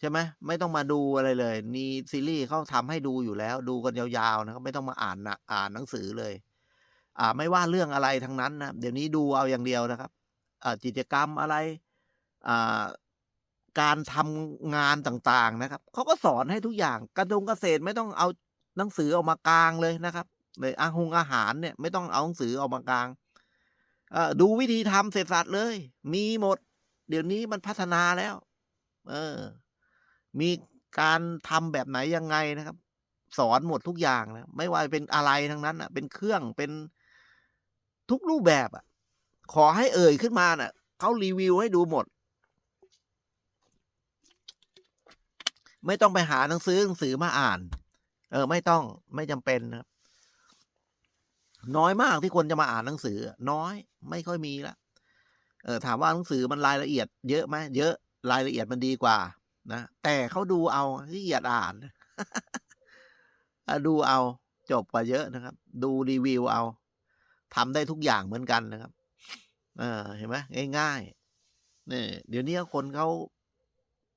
ใช่ไหมไม่ต้องมาดูอะไรเลย มีซีรีส์เขาทำให้ดูอยู่แล้ว ดูกันยาวๆนะครับไม่ต้องมาอ่านนะอ่านหนังสือเลย อ่า ไม่ว่าเรื่องอะไรทั้งนั้นนะเดี๋ยวนี้ดูเอาอย่างเดียวนะครับ อ่ากิจกรรมอะไร อ่าการทำงานต่างๆนะครับเขาก็สอนให้ทุกอย่างกระดงเกษตรไม่ต้องเอาหนังสือออกมากลางเลยนะครับเลยอาหงอาหารเนี่ย ไม่ต้องเอาหนังสือออกมากลางอ่อดูวิธีทำเสร็จสัตว์เลย มีหมด เดี๋ยวนี้มันพัฒนาแล้ว เออ มีการทำแบบไหนยังไงนะครับ สอนหมดทุกอย่างนะไม่ว่าเป็นอะไรทั้งนั้นอะ เป็นเครื่องเป็นทุกรูปแบบอะ ขอให้เอ่ยขึ้นมาน่ะเขารีวิวให้ดูหมด ไม่ต้องไปหาหนังสือหนังสือมาอ่าน เออ ไม่ต้องไม่จำเป็นนะครับ น้อยมากที่คนจะมาอ่านหนังสือ น้อย ไม่ค่อยมีละเออถามว่าหนังสือมันรายละเอียด เยอะไหมเยอะรายละเอียดมันดีกว่า นะแต่เขาดูเอาละเอียดอ่านดูเอาจบกว่าเยอะนะครับ ดูรีวิวเอาทำได้ทุกอย่างเหมือนกันนะครับเออเห็นไหมง่ายๆเนี่ยเดี๋ยวนี้คนเขา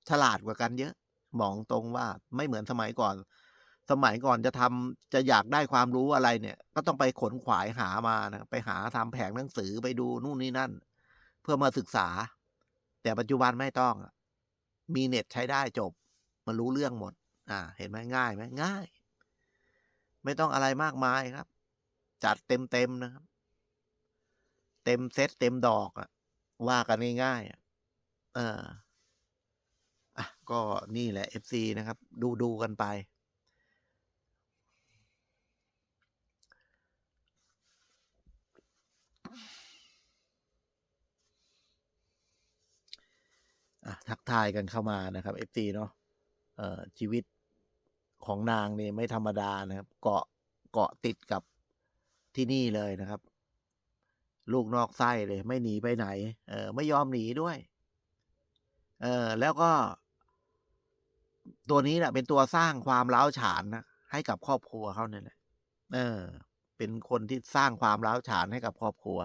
ฉลาดกว่ากันเยอะบอกตรงว่าไม่เหมือนสมัยก่อน สมัยก่อนจะทำจะอยากได้ความรู้อะไรเนี่ย ก็ต้องไปขนขวายหามานะไปหาทำแผงหนังสือไปดูนู่นนี่นั่น เพื่อมาศึกษา แต่ปัจจุบันไม่ต้องอะ มีเน็ตใช้ได้จบ มันรู้เรื่องหมด อ่า เห็นไหมง่ายไหมง่าย ไม่ต้องอะไรมากมายครับ จัดเต็มเต็มๆนะครับ เต็มเซตเต็มดอกอะว่ากันง่ายๆอะเอออะก็นี่แหละ FC นะครับ ดูดูกันไป อะ ทักทายกันเข้ามานะครับ FC เนาะเอ่อชีวิตของนางเนี่ยไม่ธรรมดานะครับ เกาะเกาะติดกับที่นี่เลยนะครับ ลูกนอกไส้เลย ไม่หนีไปไหน เออไม่ยอมหนีด้วย เออแล้วก็ ตัวนี้แหละเป็นตัวสร้างความร้าวฉานนะให้กับครอบครัวเขาเนี่ยแหละเออ เป็นคนที่สร้างความร้าวฉานให้กับครอบครัว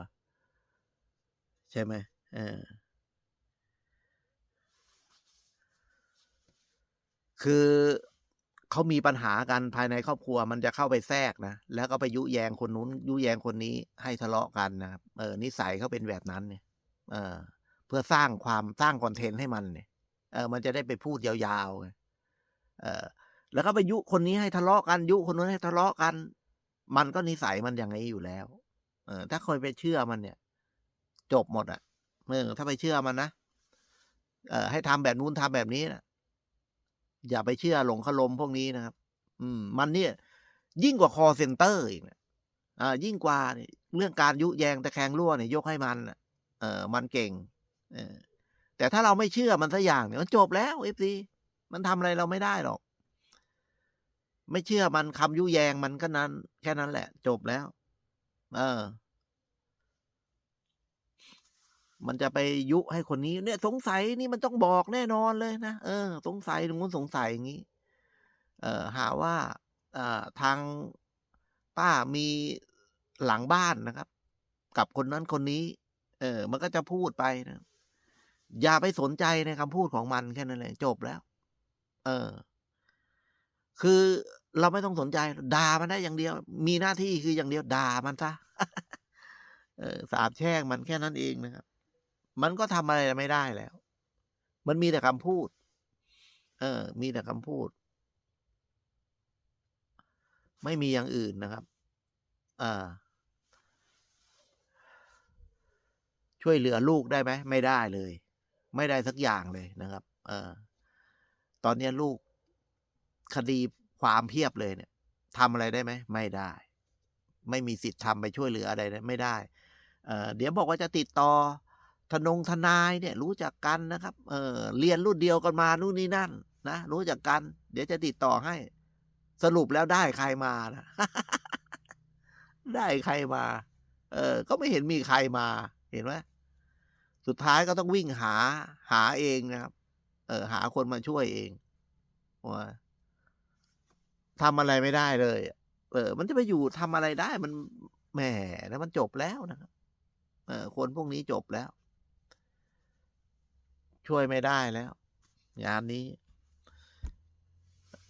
ใช่ไหมเออ คือเขามีปัญหากันภายในครอบครัวมันจะเข้าไปแทรกนะ แล้วก็ไปยุแยงคนนู้น ยุแยงคนนี้ให้ทะเลาะกันนะครับเออนิสัยเขาเป็นแบบนั้นเนี่ย เออ เพื่อสร้างความสร้างคอนเทนต์ให้มันเนี่ยเออ มันจะได้ไปพูดยาวๆเออแล้วก็ไปยุคนนี้ให้ทะเลาะกัน ยุคนนู้นให้ทะเลาะกัน มันก็นิสัยมันอย่างนี้อยู่แล้ว เออ ถ้าคอยไปเชื่อมันเนี่ย จบหมดอะ่ะเออถ้าไปเชื่อมันนะเออให้ทำแบบนู้นทำแบบนี้นะ อย่าไปเชื่อหลงขลมพวกนี้นะครับ อืม มันเนี่ย ยิ่งกว่าคอเซ็นเตอร์อีกนะอ่า ยิ่งกว่าเนี่ยเรื่องการยุแยงตะแคงรั่วเนี่ยยกให้มันเออมันเก่ง เออ แต่ถ้าเราไม่เชื่อมันสักอย่างเนี่ยมันจบแล้วเอฟซีมันทำอะไรเราไม่ได้หรอก ไม่เชื่อมันคำยุแยงมันก็นั้น แค่นั้นแหละ จบแล้ว เออ มันจะไปยุให้คนนี้ เนี่ย สงสัยนี่มันต้องบอกแน่นอนเลยนะเออ สงสัยตรงนู้นสงสัยอย่างนี้ เออหาว่าเอ่อทางป้ามีหลังบ้านนะครับ กับคนนั้นคนนี้ เออ มันก็จะพูดไปนะอย่าไปสนใจในคำพูดของมันแค่นั้นเลยจบแล้ว เออ คือเราไม่ต้องสนใจด่ามันได้อย่างเดียว มีหน้าที่คืออย่างเดียวด่ามันซะเออสาบแช่งมันแค่นั้นเองนะครับ มันก็ทำอะไรไม่ได้แล้ว มันมีแต่คำพูด เออ มีแต่คำพูด ไม่มีอย่างอื่นนะครับ อ่า ช่วยเหลือลูกได้ไหม ไม่ได้เลย ไม่ได้สักอย่างเลยนะครับ เออ ตอนนี้ลูกคดีความเพียบเลยเนี่ยทำอะไรได้ไหม ไม่ได้ ไม่มีสิทธิ์ทำไปช่วยเหลืออะไรได้ไม่ได้เออเดี๋ยวบอกว่าจะติดต่อ ทนงทนายเนี่ยรู้จักกันนะครับ เออเรียนรุ่นเดียวกันมานู่นนี่นั่นนะรู้จักกัน เดี๋ยวจะติดต่อให้ สรุปแล้วได้ใครมานะได้ใครมา เออ ก็ไม่เห็นมีใครมา เห็นไหมสุดท้ายก็ต้องวิ่งหาหาเองนะครับ เออ หาคนมาช่วยเองว่าทำอะไรไม่ได้เลย เออ มันจะไปอยู่ทำอะไรได้ มันแหมแล้วมันจบแล้วนะครับ เออ คนพวกนี้จบแล้ว ช่วยไม่ได้แล้ว งานนี้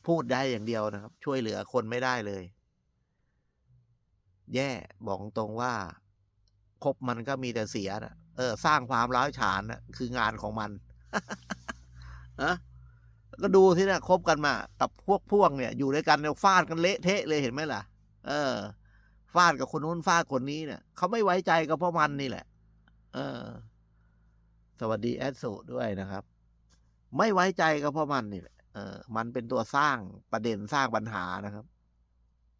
พูดได้อย่างเดียวนะครับ ช่วยเหลือคนไม่ได้เลย แย่ บอกตรงว่าคบมันก็มีแต่เสียนะเออ สร้างความร้าวฉานนะคืองานของมันนะก็ดูที่นะคบกันมา กับพวกพวกเนี่ย อยู่ด้วยกันเนี่ยฟาดกันเละเทะเลยเห็นไหมล่ะ เออ ฟาดกับคนนู้นฟาดคนนี้เนี่ยเขาไม่ไว้ใจก็เพราะมันนี่แหละ เออ สวัสดีแอดสูด้วยนะครับ ไม่ไว้ใจก็เพราะมันนี่แหละเออมันเป็นตัวสร้างประเด็นสร้างปัญหานะครับ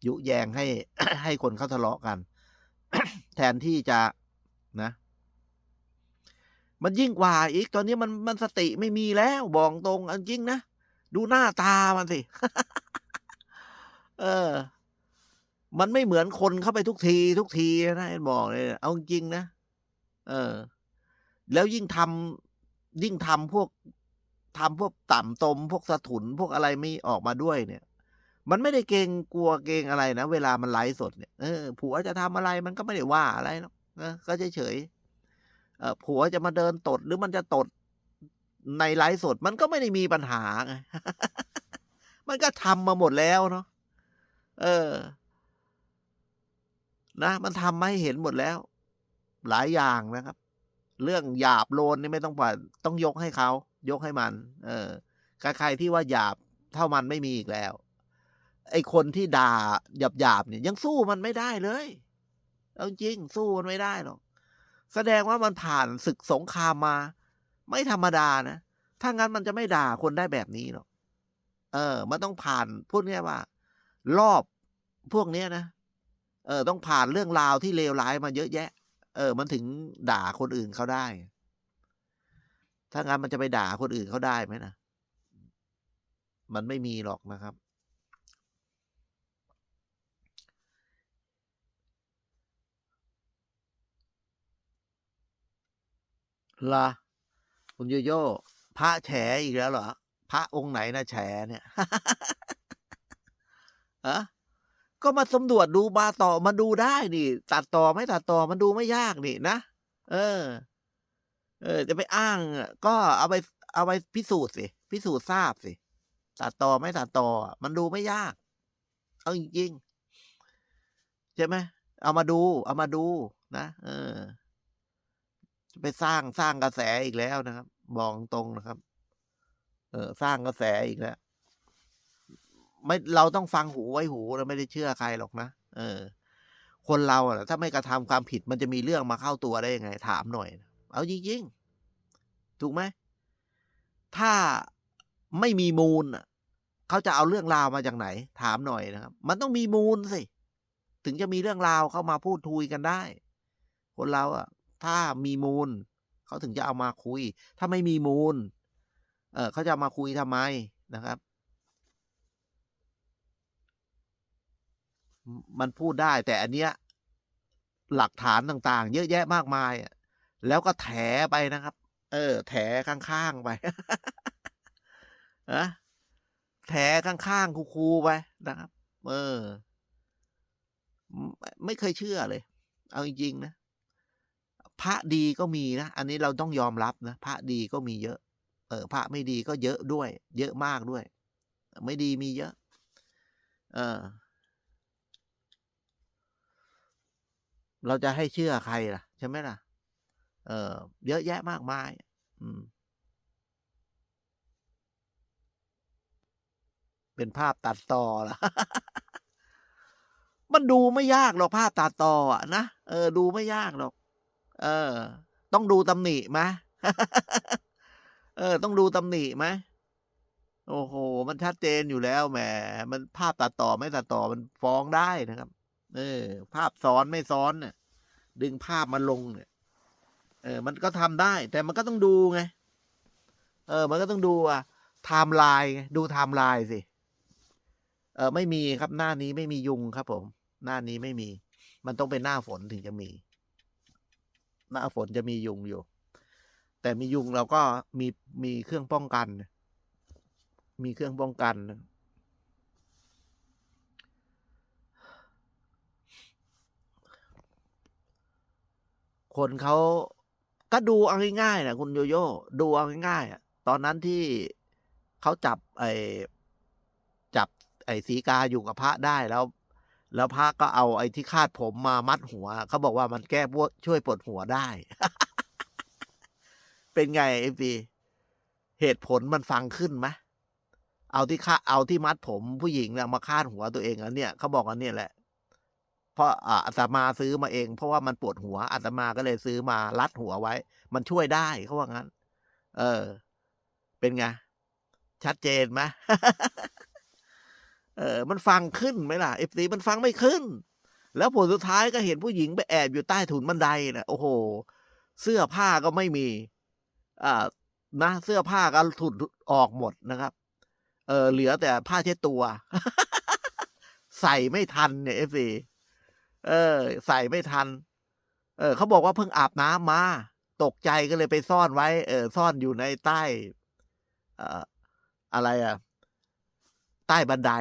ยุแยงให้ให้คนเขาทะเลาะกัน แทนที่จะนะ มันยิ่งกว่าอีก ตอนนี้มันมันสติไม่มีแล้วบอกตรงเอาจริงนะดูหน้าตามันสิ เออ มันไม่เหมือนคนเข้าไปทุกที ทุกทีนะบอกเลยเอาจริงนะ เออ แล้วยิ่งทำยิ่งทำพวกทำพวกต่ำตม พวกสะถุนพวกอะไรไม่ออกมาด้วยเนี่ย มันไม่ได้เกรงกลัวเกรงอะไรนะ เวลามันไลฟ์สดเนี่ยเออผัวจะทำอะไรมันก็ไม่ได้ว่าอะไรหรอกนะก็เฉยเฉยเออผัวจะมาเดินตดหรือมันจะตดในไลฟ์สดมันก็ไม่ได้มีปัญหาไงมันก็ทำมาหมดแล้วเนาะเออ นะ มันทำมาให้เห็นหมดแล้ว หลายอย่างนะครับ เรื่องหยาบโลนนี่ไม่ต้องปล่อยต้องยกให้เขา ยกให้มัน เออใครที่ว่าหยาบเท่ามันไม่มีอีกแล้ว ไอ้คนที่ด่าหยาบหยาบเนี่ย ยังสู้มันไม่ได้เลยเอาจริงสู้มันไม่ได้หรอกแสดงว่ามันผ่านศึกสงครามมา ไม่ธรรมดานะ ถ้างั้นมันจะไม่ด่าคนได้แบบนี้หรอก เออ มันต้องผ่านพูดง่ายว่า รอบพวกเนี้ยนะ เออ ต้องผ่านเรื่องราวที่เลวร้ายมาเยอะแยะ เออ มันถึงด่าคนอื่นเขาได้ ถ้างั้นมันจะไปด่าคนอื่นเขาได้ไหมนะ มันไม่มีหรอกนะครับล่ะคุณโยโย่พระแฉอีกแล้วเหรอ พระองค์ไหนนะแฉเนี่ยอะ ก็มาสำรวจดูมาต่อมาดูได้นี่ ตัดต่อไม่ตัดต่อมันดูไม่ยากนี่นะเออ เออ จะไปอ้าง ก็เอาไป เอาไปพิสูจน์สิพิสูจน์ทราบสิตัดต่อไม่ตัดต่อ มันดูไม่ยาก เอาจริงๆใช่ไหมเอามาดู เอามาดูนะเออจะไปสร้างสร้างกระแสอีกแล้วนะครับบอกตรงนะครับ เออ สร้างกระแสอีกแล้ว ไม่เราต้องฟังหูไว้หูเราไม่ได้เชื่อใครหรอกนะเออ คนเราอะถ้าไม่กระทำความผิดมันจะมีเรื่องมาเข้าตัวได้ยังไง ถามหน่อย เอาจริงๆถูกไหมถ้าไม่มีมูลเขาจะเอาเรื่องราวมาจากไหน ถามหน่อยนะครับ มันต้องมีมูลสิ ถึงจะมีเรื่องราวเข้ามาพูดคุยกันได้ คนเราอะถ้ามีมูลเขาถึงจะเอามาคุย ถ้าไม่มีมูล เออเขาจะามาคุยทำไมนะครับ มันพูดได้ แต่อันเนี้ยหลักฐานต่าง ๆ เยอะแยะมากมาย แล้วก็แถไปนะครับ เออ แถข้างๆไปอะแถข้างๆคูๆไปนะครับ เออไม่ไม่เคยเชื่อเลย เอาจริงๆนะพระดีก็มีนะ อันนี้เราต้องยอมรับนะ พระดีก็มีเยอะ เออ พระไม่ดีก็เยอะด้วย เยอะมากด้วย ไม่ดีมีเยอะ เออ เราจะให้เชื่อใครล่ะ ใช่ไหมล่ะ เออเยอะแยะมากมาย อืม เป็นภาพตัดต่อล่ะ มันดูไม่ยากหรอกภาพตัดต่ออะนะเออ ดูไม่ยากหรอก เออ ต้องดูตำหนิไหมเออ ต้องดูตำหนิไหมโอ้โห มันชัดเจนอยู่แล้วแหม มันภาพตัดต่อไม่ตัดต่อมันฟ้องได้นะครับ เออ ภาพซ้อนไม่ซ้อนเนี่ยดึงภาพมาลงเนี่ยเออ มันก็ทำได้ แต่มันก็ต้องดูไง เออ มันก็ต้องดูอะไทม์ไลน์ดูไทม์ไลน์สิ เออ ไม่มีครับหน้านี้ไม่มียุงครับ ผม หน้านี้ไม่มี มันต้องเป็นหน้าฝนถึงจะมี หน้าฝนจะมียุงอยู่ แต่มียุงเราก็มีมีเครื่องป้องกัน มีเครื่องป้องกัน คนเขาก็ดูเอาง่ายๆนะคุณโยโย่ดูเอาง่ายๆอะ ตอนนั้นที่เขาจับไอ้จไอสีกาอยู่กับพระได้แล้ว แล้วพระก็เอาไอ้ที่คาดผมมามัดหัวเขาบอกว่ามันแก้ปวดช่วยปวดหัวได้ เป็นไงเอฟซีเหตุผลมันฟังขึ้นไหมเอาที่คาเอาที่มัดผมผู้หญิงเนี่ยมาคาดหัวตัวเองอันเนี้ยเขาบอกอันเนี้ยแหละ เพราะอาอาตมาซื้อมาเอง เพราะว่ามันปวดหัวอาตมาก็เลยซื้อมารัดหัวไว้ มันช่วยได้เขาว่างั้น เออ เป็นไง ชัดเจนไหมเออ มันฟังขึ้นไหมล่ะเอฟซีมันฟังไม่ขึ้น แล้วผลสุดท้ายก็เห็นผู้หญิงไปแอบอยู่ใต้ถุนบันไดนะโอ้โห เสื้อผ้าก็ไม่มี อ่า นะ เสื้อผ้าก็ถุดออกหมดนะครับ เออ เหลือแต่ผ้าเช็ดตัว ใส่ไม่ทันเนี่ยเอฟซี เออ ใส่ไม่ทัน เออเขาบอกว่าเพิ่งอาบน้ำมา ตกใจก็เลยไปซ่อนไว้ เออ ซ่อนอยู่ในใต้เอ่ออะไรอะใต้บันได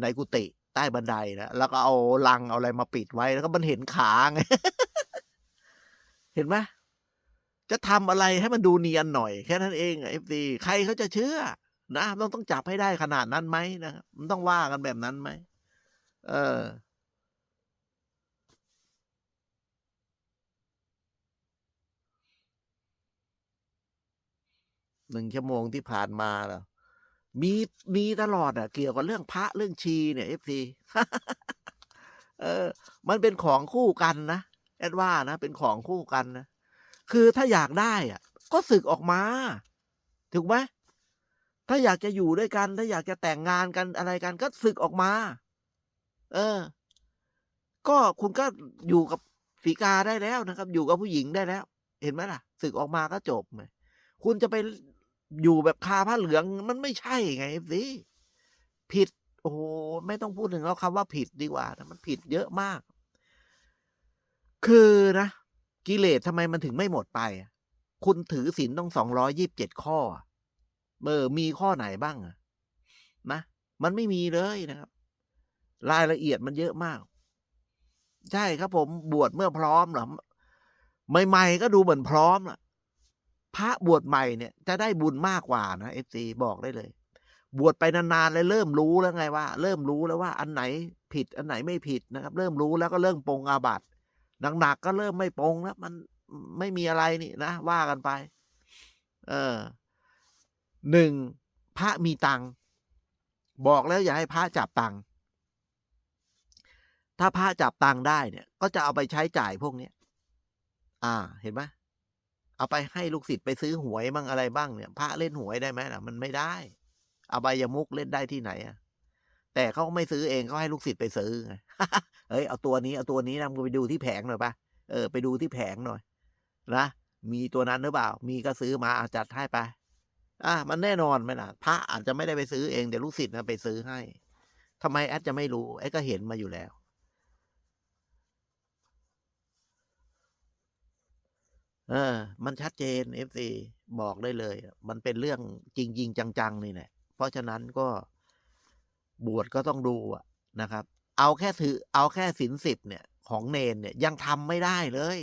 ในกุฏิใต้บันไดนะแล้วก็เอาลังเอาอะไรมาปิดไว้ แล้วก็มันเห็นขาไงเห็นไหมจะทำอะไรให้มันดูเนียนหน่อย แค่นั้นเองเอฟซีใครเขาจะเชื่อ นะต้องต้องจับให้ได้ขนาดนั้นไหมนะครับมันต้องว่ากันแบบนั้นไหมเออ หนึ่งชั่วโมงที่ผ่านมาแล้วมีมีตลอดอะ เกี่ยวกับเรื่องพระเรื่องชีเนี่ยเอฟซีเออ มันเป็นของคู่กันนะแอดว่านะ เป็นของคู่กันนะคือถ้าอยากได้อะ ก็สึกออกมา ถูกไหมถ้าอยากจะอยู่ด้วยกัน ถ้าอยากจะแต่งงานกันอะไรกัน ก็สึกออกมา เออ ก็คุณก็อยู่กับสีกาได้แล้วนะครับ อยู่กับผู้หญิงได้แล้ว เห็นไหมล่ะสึกออกมาก็จบไงคุณจะไป อยู่แบบคาผ้าเหลืองมันไม่ใช่ไงสิผิด โอ้โหไม่ต้องพูดถึงแล้วคำว่าผิดดีกว่านะมันผิดเยอะมาก คือนะ กิเลสทำไมมันถึงไม่หมดไป คุณถือศีลต้องสองร้อยิบเจ็ดข้ออะเออมีข้อไหนบ้างนะมันไม่มีเลยนะครับ รายละเอียดมันเยอะมาก ใช่ครับผมบวชเมื่อพร้อมเหรอใหม่ๆก็ดูเหมือนพร้อมล่ะ พระบวชใหม่เนี่ยจะได้บุญมากกว่านะเอฟซีบอกได้เลย บวชไปนานๆเลยเริ่มรู้แล้วไงว่า เริ่มรู้แล้วว่าอันไหนผิดอันไหนไม่ผิดนะครับ เริ่มรู้แล้วก็เริ่มปรงอาบัติหนักๆก็เริ่มไม่ปรงแล้วมันไม่มีอะไรนี่นะว่ากันไป เออหนึ่งพระมีตังบอกแล้วอย่าให้พระจับตังถ้าพระจับตังได้เนี่ย ก็จะเอาไปใช้จ่ายพวกเนี้ยอ่า เห็นไหม เอาไปให้ลูกศิษย์ไปซื้อหวยบ้างอะไรบ้างเนี่ยพระเล่นหวยได้ไหมล่ะมันไม่ได้อบายมุกเล่นได้ที่ไหนอะแต่เขาไม่ซื้อเองเขาให้ลูกศิษย์ไปซื้อไงเฮ้ยเอาตัวนี้เอาตัวนี้นะมึงไปดูที่แผงหน่อยปะเออไปดูที่แผงหน่อยนะมีตัวนั้นหรือเปล่า มีก็ซื้อมาอาจัดให้ไป อะมันแน่นอนไหมล่ะ พระอาจจะไม่ได้ไปซื้อเองแต่ลูกศิษย์นะไปซื้อให้ทำไมแอดจะไม่รู้แอดก็เห็นมาอยู่แล้ว เออ มันชัดเจน FC บอกได้เลย มันเป็นเรื่องจริงจริงจัง ๆ นี่แหละ เพราะฉะนั้นก็บวชก็ต้องดูอะนะครับ เอาแค่ถือ เอาแค่ศีลสิบเนี่ย ของเนนเนี่ยยังทำไม่ได้เลย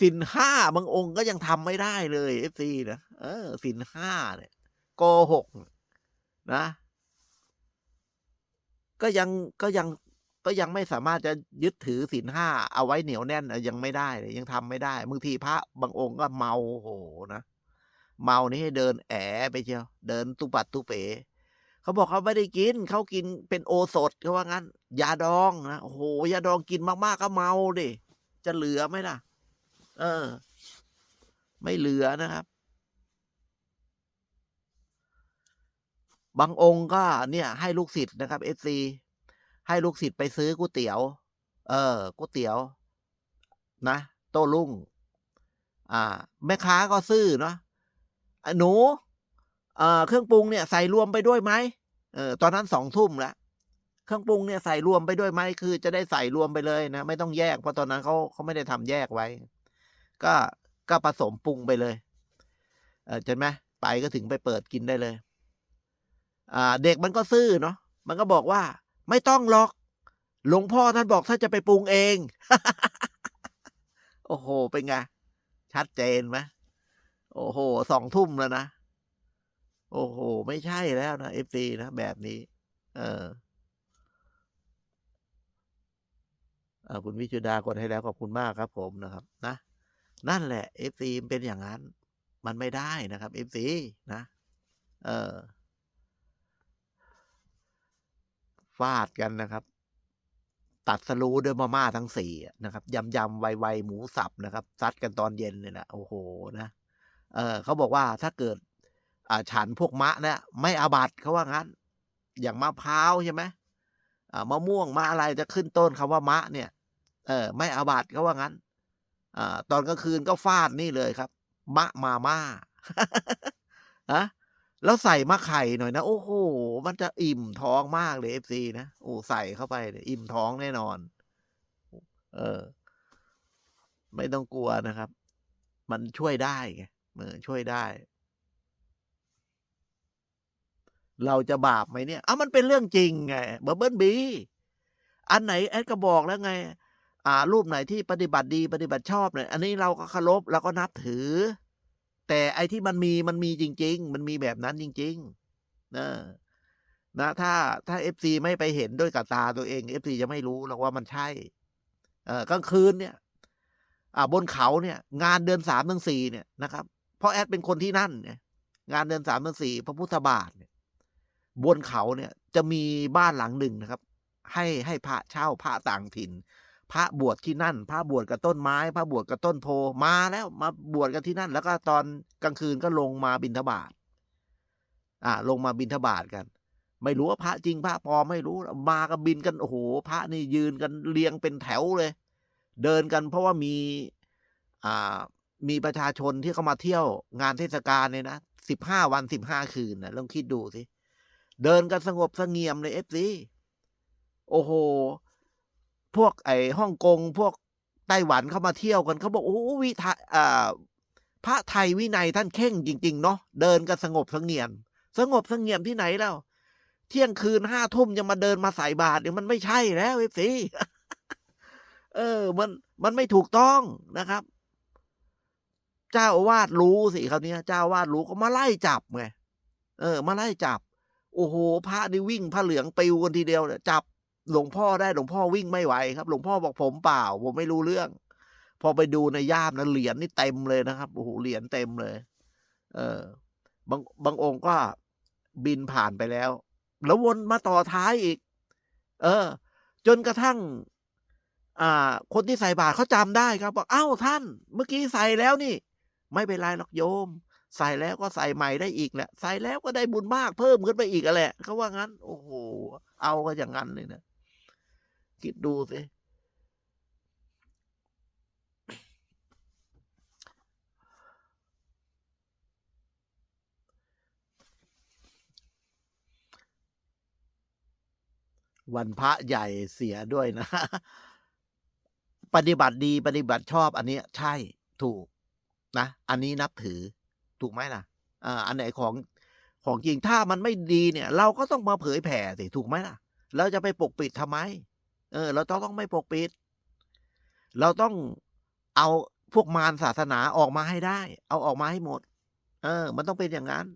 สินห้าบางองค์ก็ยังทำไม่ได้เลย FC นะเออสินห้าเนี่ยโกหกนะ ก็ยังก็ยัง ก็ยังไม่สามารถจะยึดถือศีลห้าเอาไว้เหนียวแน่นยังไม่ได้เลยยังทำไม่ได้บางทีพระบางองค์ก็เมาโหนะเมานี่ให้เดินแอบไปเชียวเดินตุปัดตุเป๋เขาบอกเขาไม่ได้กินเขากินเป็นโอสถเขาว่างั้นยาดองนะโอ้โหยาดองกินมากๆก็เมาดิจะเหลือไหมล่ะ เออ ไม่เหลือนะครับบางองค์ก็เนี่ยให้ลูกศิษย์นะครับเอซี ให้ลูกศิษย์ไปซื้อก๋วยเตี๋ยว เออก๋วยเตี๋ยว นะ โต้รุ่ง อ่า แม่ค้าก็ซื้อเนาะหนูเอ่อเครื่องปรุงเนี่ยใส่รวมไปด้วยไหมเออตอนนั้นสองทุ่มแล้วเครื่องปรุงเนี่ยใส่รวมไปด้วยไหมคือ จะได้ใส่รวมไปเลยนะไม่ต้องแยกเพราะตอนนั้นเขาเขาไม่ได้ทำแยกไว้ ก็ก็ผสมปรุงไปเลย เออใช่ไหมไปก็ถึงไปเปิดกินได้เลย อ่า เด็กมันก็ซื่อเนาะมันก็บอกว่า ไม่ต้องหรอก หลวงพ่อท่านบอกถ้าจะไปปรุงเอง โอ้โห เป็นไง ชัดเจนไหมโอ้โห สองทุ่มแล้วนะ โอ้โฮไม่ใช่แล้วนะ FC นะ แบบนี้ เอออ่าคุณวิชุดากดให้แล้วขอบคุณมากครับ ผมนะครับ นะ นั่นแหละ FC มันเป็นอย่างงั้น มันไม่ได้นะครับ FC นะ เออ ฟาดกันนะครับ ตัดสรู้ด้วยมาม่าทั้ง4อะนะครับยำๆไวๆหมูสับนะครับ ซัดกันตอนเย็นเลยนะโอ้โฮนะเออเขาบอกว่าถ้าเกิด อ่าฉันพวกมะเนี่ยไม่อาบัตเขาว่างั้น อย่างมะพร้าวใช่ไหมอ่ามะม่วงมะอะไรจะขึ้นต้นคำว่ามะ เนี่ย เออ ไม่อาบัตเขาว่างั้นอ่าตอนกลางคืนก็ฟาดนี่เลยครับ มะมาม่าฮะ แล้วใส่มะไข่หน่อยนะ โอ้โฮมันจะอิ่มท้องมากเลย FC นะโอ้ใส่เข้าไปเนี่ยอิ่มท้องแน่นอน เออ ไม่ต้องกลัวนะครับ มันช่วยได้ไงเออช่วยได้ เราจะบาปไหมเนี่ยอ้ามันเป็นเรื่องจริงไง Bumblebee อันไหนแอดก็บอกแล้วไง อ่า รูปไหนที่ปฏิบัติดี ปฏิบัติชอบเนี่ยอันนี้เราก็เคารพเราก็นับถือ แต่ไอ้ที่มันมีมันมีจริง ๆ มันมีแบบนั้นจริงๆเออนะถ้าถ้า FC ไม่ไปเห็นด้วยกับตาตัวเอง FC จะไม่รู้หรอกว่ามันใช่ เออกลางคืนเนี่ย อ่าบนเขาเนี่ย งานเดือน3เดือน4เนี่ยนะครับ เพราะแอดเป็นคนที่นั่นไงงานเดือน3เดือน4พระพุทธบาทเนี่ย บนเขาเนี่ย จะมีบ้านหลังหนึ่งนะครับ ให้ให้พระเช่าพระต่างถิ่น พระบวชที่นั่น พระบวชกับต้นไม้ พระบวชกับต้นโพมาแล้วมาบวชกันที่นั่น แล้วก็ตอนกลางคืนก็ลงมาบิณฑบาตอ่า ลงมาบิณฑบาตกัน ไม่รู้ว่าพระจริงพระปลอมไม่รู้มากันบิณกันโอ้โฮพระนี่ยืนกันเรียงเป็นแถวเลย เดินกันเพราะว่ามีอ่ามีประชาชนที่เขามาเที่ยวงานเทศกาลเนี่ยนะ15วัน15คืนนะลองคิดดูสิเดินกันสงบสงี่ยมเลย FC โอ้โฮ พวกไอ้ฮ่องกง พวกไต้หวันเขามาเที่ยวกันเขาบอกโอ้วิทะอ่าพระไทยวินัยท่านเคร่งจริง ๆ เนาะเดินกันสงบเสงี่ยม สงบเสงี่ยมที่ไหนแล้ว เที่ยงคืน5ทุ่มยังมาเดินมาใส่บาตรเนี่ยมันไม่ใช่แล้ว FC เออ มันมันไม่ถูกต้องนะครับ เจ้าอาวาสรู้สิคราวเนี้ยเจ้าอาวาสรู้ก็มาไล่จับไงเออ มาไล่จับ โอ้โฮพระนี่วิ่งผ้าเหลืองปิวกันทีเดียวเนี่ยจับ หลวงพ่อได้หลวงพ่อวิ่งไม่ไหวครับ หลวงพ่อบอกผมเปล่า ผมไม่รู้เรื่อง พอไปดูในย่ามนะเหรียญนี่เต็มเลยนะครับโอ้โฮเหรียญเต็มเลย เออบางบางองค์ก็บินผ่านไปแล้ว แล้ววนมาต่อท้ายอีก เออ จนกระทั่ง อ่า คนที่ใส่บาตรเขาจำได้ครับบอกอ้าวท่าน เมื่อกี้ใส่แล้วนี่ ไม่เป็นไรหรอกโยม ใส่แล้วก็ใส่ใหม่ได้อีกแหละ ใส่แล้วก็ได้บุญมากเพิ่มขึ้นไปอีกอะแหละเขาว่างั้น โอ้โฮเอากันอย่างงั้นเลยนะ คิดดูสิวันพระใหญ่เสียด้วยนะ ปฏิบัติดีปฏิบัติชอบ อันนี้ใช่ถูกนะ อันนี้นับถือ ถูกไหมล่ะ?อาอันไหนของของจริงถ้ามันไม่ดีเนี่ย เราก็ต้องมาเผยแผ่สิถูกไหมล่ะ?เราจะไปปกปิดทำไม? เออ เราต้องต้องไม่ปกปิด เราต้องเอาพวกมารศาสนาออกมาให้ได้ เอาออกมาให้หมด เออ มันต้องเป็นอย่างนั้น